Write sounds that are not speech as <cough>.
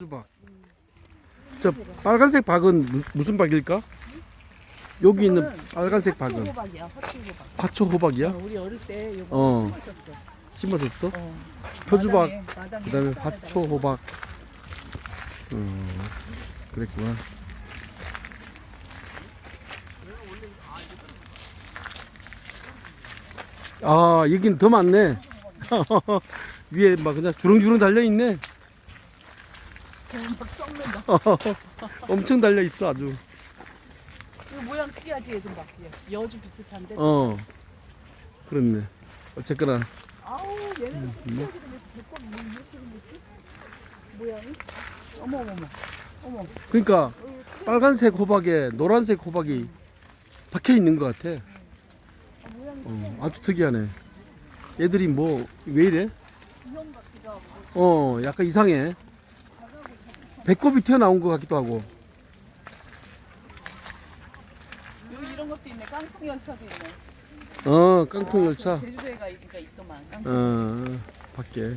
수박. 저 빨간색 박은 무- 무슨 박일까? 여기 있는 빨간색 박은 호박이야. 화초 호박. 화초 호박이야? 어, 우리 어릴 때 이거 어. 심었었어. 심어졌어? 어. 표주박, 마당에, 마당에 그다음에 화초 호박. 음, 그랬구나. 아, 여긴 더 많네. <laughs> 위에 막 그냥 주렁주렁 달려 있네. 막 썩는다. 엄청 달려 있어 아주. 이거 모양 특이하지 얘 좀 봐. 얘. 여주 비슷한데. 어, 그렇네. 어쨌거나 아우 얘네는 음, 좀 특이하게 생겼어. 배꼽 뭐 이렇게 생겼지? 모양이? 어머 어머 어머. 어머. 그러니까 어, 이거 특이하다. 빨간색 호박에 노란색 호박이 박혀 있는 것 같아. 아, 모양이 어, 특이하네. 아주 특이하네. 얘들이 뭐 왜 이래? 인형 같기도 하고. 어, 약간 이상해. 배꼽이 튀어나온 것 같기도 하고. 여기 이런 것도 있네. 깡통 열차도 있네. 어, 깡통 아, 열차. 제주도에 가니까 있더만. 깡통. 어, 밖에.